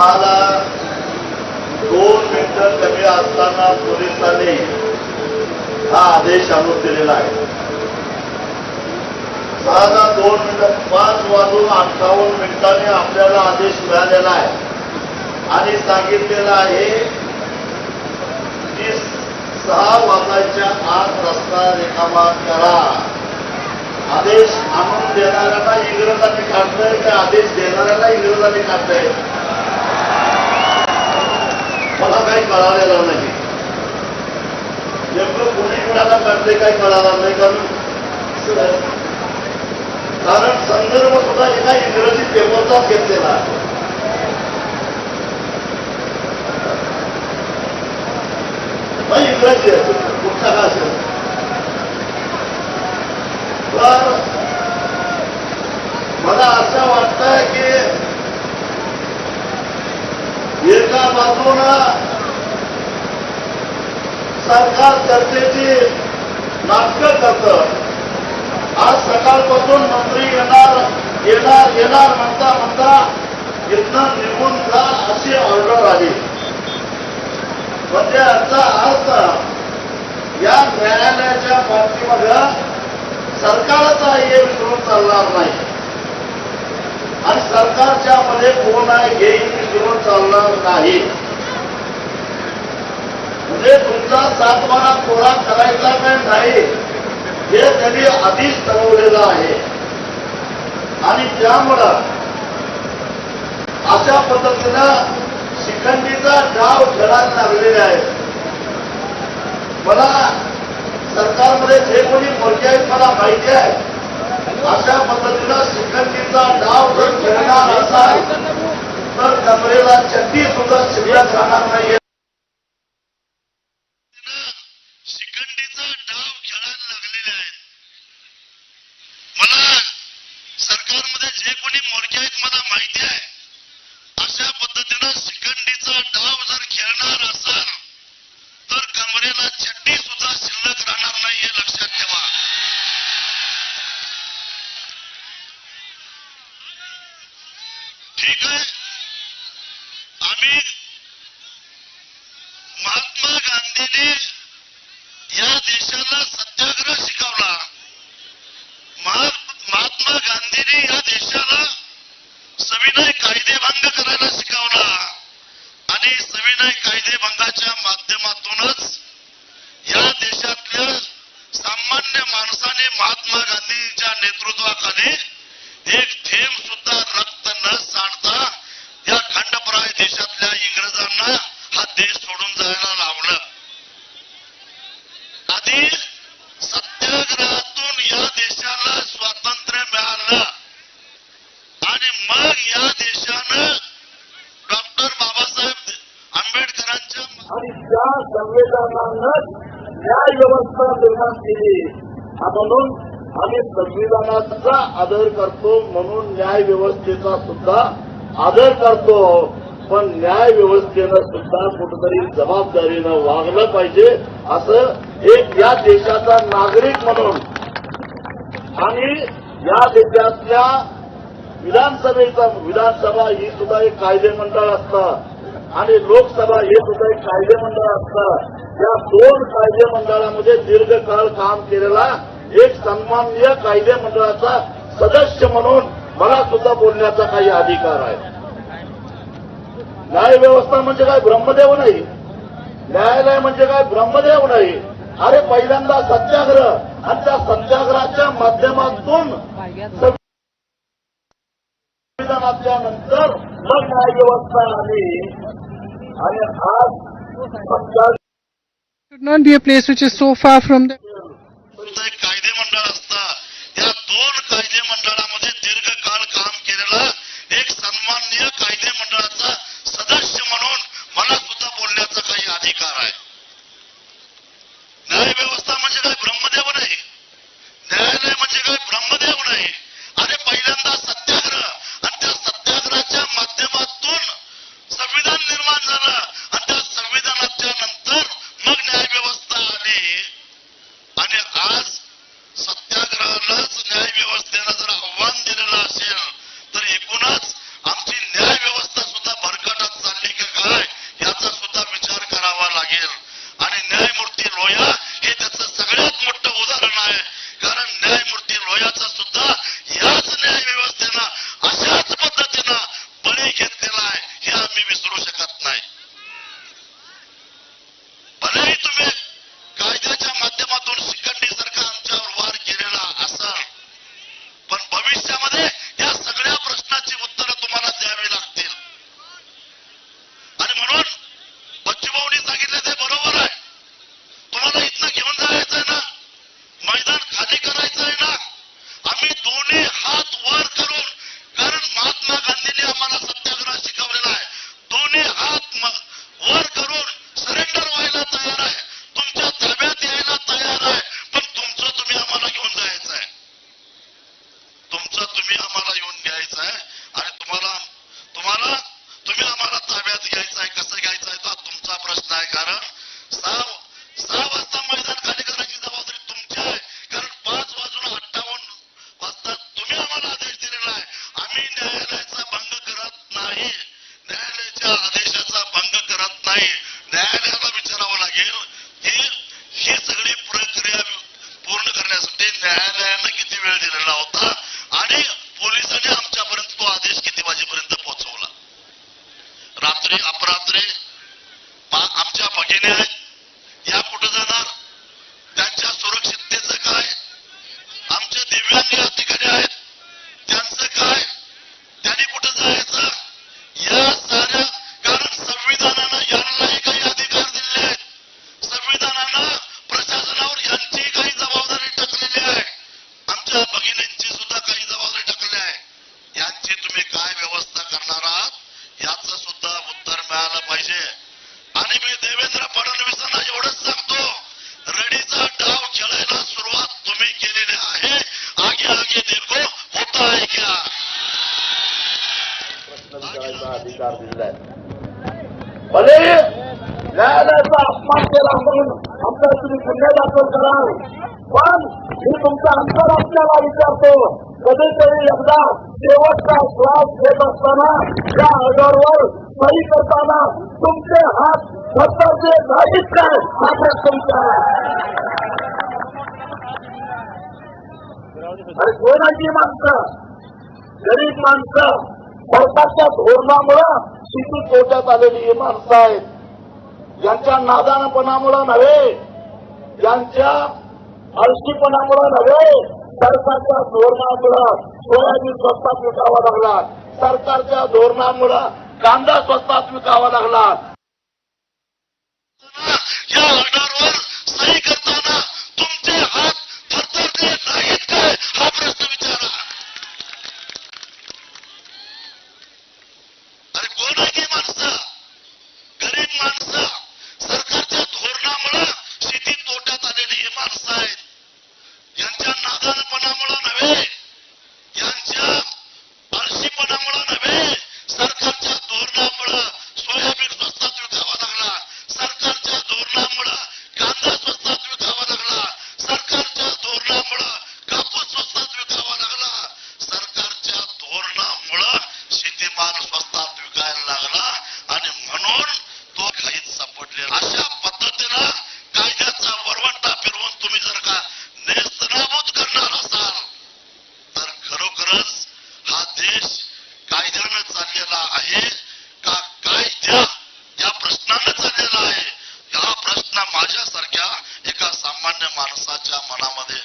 सहाला दोन मिनिटं कमी असताना पोलिसांनी हा आदेश आणून दिलेला आहे. सहाला दोन मिनिटं पाच वाजून अठ्ठावन्न मिनिटांनी आपल्याला आदेश मिळालेला आहे. आणि सांगितलेलं आहे की सहा वाजायच्या आत रस्ता रिकामा करा. आदेश आणून देणाऱ्यांना इंग्रजांनी काढलंय का आदेश देणाऱ्याला इंग्रजांनी काढलंय मला काही कळालेलं नाही नेमकं कोणी कुणाला करते काय कळाला नाही कारण कारण संदर्भ सुद्धा एका इंग्रजी पेपरचाच घेतलेला आहे. नाही इंग्रजी आहे कुठला का असेल तर मला असं वाटतंय की एका बाजूनं सरकार चर्चेची नाटकं करतं आज सकाळपासून मंत्री येणार येणार येणार म्हणता म्हणता इथनं निघून जा अशी ऑर्डर आली? म्हणजे याचा अर्थ या न्यायालयाच्या बाबतीमध्ये सरकारचा हे विसरून चालणार नाही. आणि सरकारच्या मध्ये कोण आहे हे विसरून चालणार नाही. म्हणजे तुमचा सातबारा कोरा करायचा काय नाही हे त्यांनी आधीच ठरवलेलं आहे. आणि त्यामुळं अशा पद्धतीनं शिखंडीचा डाव खेळायला लागलेले आहे मला सरकारमध्ये जे कोणी मंत्री आहेत मला माहिती आहे. अशा पद्धतीनं शिखंडीचा डाव जर खेळणार असाल तर कमरेला चड्डी सुद्धा शिल्लक राहणार नाहीये शिखंडीचा डाव खेळायला लागलेले आहेत मला सरकारमध्ये जे कोणी मोर्चे आहेत मला माहिती आहे अशा पद्धतीनं शिखंडीचा डाव जर खेळणार असाल तर कमरेला चड्डी सुद्धा शिल्लक राहणार नाही हे लक्षात ठेवा. ठीक आहे? आम्ही महात्मा गांधीने या देशाला सत्याग्रह शिकवला. महा- महात्मा गांधींनी या देशाला सविनय कायदेभंग करायला शिकवला. आणि सविनय कायदेभंगाच्या माध्यमातूनच या देशातल्या सामान्य माणसाने महात्मा गांधीच्या नेतृत्वाखाली एक थेंब सुद्धा रक्त न सांडता या खंडप्राय देशातल्या इंग्रजांना हा देश सोडून जायला लावलं. त्या संविधानानं न्याय व्यवस्था निर्माण केली. म्हणून आम्ही संविधानाचा आदर करतो म्हणून न्याय व्यवस्थेचा सुद्धा आदर करतो. पण न्याय व्यवस्थेनं सुद्धा कुठेतरी जबाबदारीनं वागलं पाहिजे असं एक या देशाचा नागरिक म्हणून आणि या देशातल्या विधानसभेचा विधानसभा ही सुद्धा एक कायदेमंडळ असतं. आणि लोकसभा हे सुद्धा एक कायदेमंडळ असतात या दोन कायदेमंडळामध्ये दीर्घकाळ काम केलेला एक सन्माननीय कायदेमंडळाचा सदस्य म्हणून मला सुद्धा बोलण्याचा काही अधिकार आहे. न्याय व्यवस्था म्हणजे काय? ब्रह्मदेव नाही. न्यायालय म्हणजे काय? ब्रह्मदेव नाही. अरे पहिल्यांदा सत्याग्रह आणि त्या सत्याग्रहाच्या माध्यमातून संविधानाच्या नंतर मग न्याय व्यवस्था आली आणि आज should not be a place which is so far from the एक कायदे मंडळ असतं. या दोन कायदे मंडळामध्ये दीर्घकाळ काम केलेलं एक सन्माननीय कायदे मंडळाचा सदस्य म्हणून मला सुद्धा बोलण्याचा काही अधिकार आहे. न्याय व्यवस्था म्हणजे काय? ब्रह्मदेव नाही. न्यायालय म्हणजे काय? ब्रह्मदेव नाही. अरे पहिल्यांदा सत्याग्रह घ्यायचं आहे. आणि तुम्हाला तुम्हाला तुम्ही आम्हाला ताब्यात घ्यायचं आहे कसं घ्यायचं आहे तो तुमचा प्रश्न आहे. कारण सहा सहा वाजता मैदान खाली करायची जबाबदारी तुमची आहे. कारण पाच वाजून अठ्ठावन्न वाजता तुम्ही आम्हाला आदेश दिलेला आहे. आम्ही न्यायालयाचा भंग करत नाही. न्यायालयाच्या आदेशाचा भंग करत नाही. न्यायालयाला आमच्या आहेत या कुठं जाणार. त्यांच्या सुरक्षिततेचं काय? आमचे दिव्यांग या ठिकाणी आहेत. त्यांचं काय? त्यांनी कुठं जायचं? या साऱ्या कारण संविधानानं यांनाही काही अधिकार दिले आहेत. संविधानानं प्रशासनावर यांची काही जबाबदारी टाकलेली आहे. आमच्या भगिनींची सुद्धा काही जबाबदारी टाकली आहे. यांची तुम्ही काय व्यवस्था करणार आहात? याचं सुद्धा उत्तर मिळालं पाहिजे. आणि मी देवेंद्र फडणवीसांना एवढंच सांगतो रडीचा डाव खेळायला सुरुवात तुम्ही केलेली आहे. आगे आगे देखो होता आहे क्या? अधिकार दिलाय भले न्यायालयाचा अपमान केला म्हणून आमचा तुम्ही गुन्हे दाखल कराल पण मी तुमचा अंतर आपल्याला विचारतो कधीतरी एकदा शेवटचा श्वास घेत असताना त्या ऑर्डरवर सही करताना तुमचे हात स्वतःचे नाहीत काय हा प्रश्न तुमचा आणि कोणाची माणसं? गरीब माणसं. सरकारच्या धोरणामुळं शेती तोट्यात आलेली ही माणसं आहेत. यांच्या नादानपणामुळं नव्हे यांच्या आळशीपणामुळं नव्हे सरकारच्या धोरणामुळं. सोयाबीन स्वस्तात विकावा लागला सरकारच्या धोरणामुळं कांदा स्वस्तात विकावा लागला आहे सरकारच्या धोरणामुळे सोयाबीन स्वस्तात माणसाच्या मनामध्ये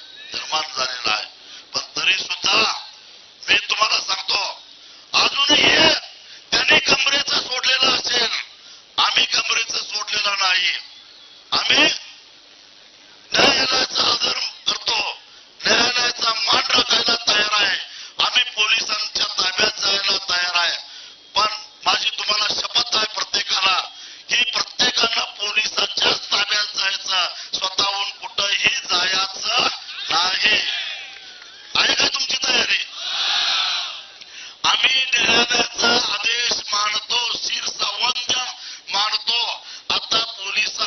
देण्याचा आदेश मानतो शिरसावंत मानतो. आता पोलिसांनी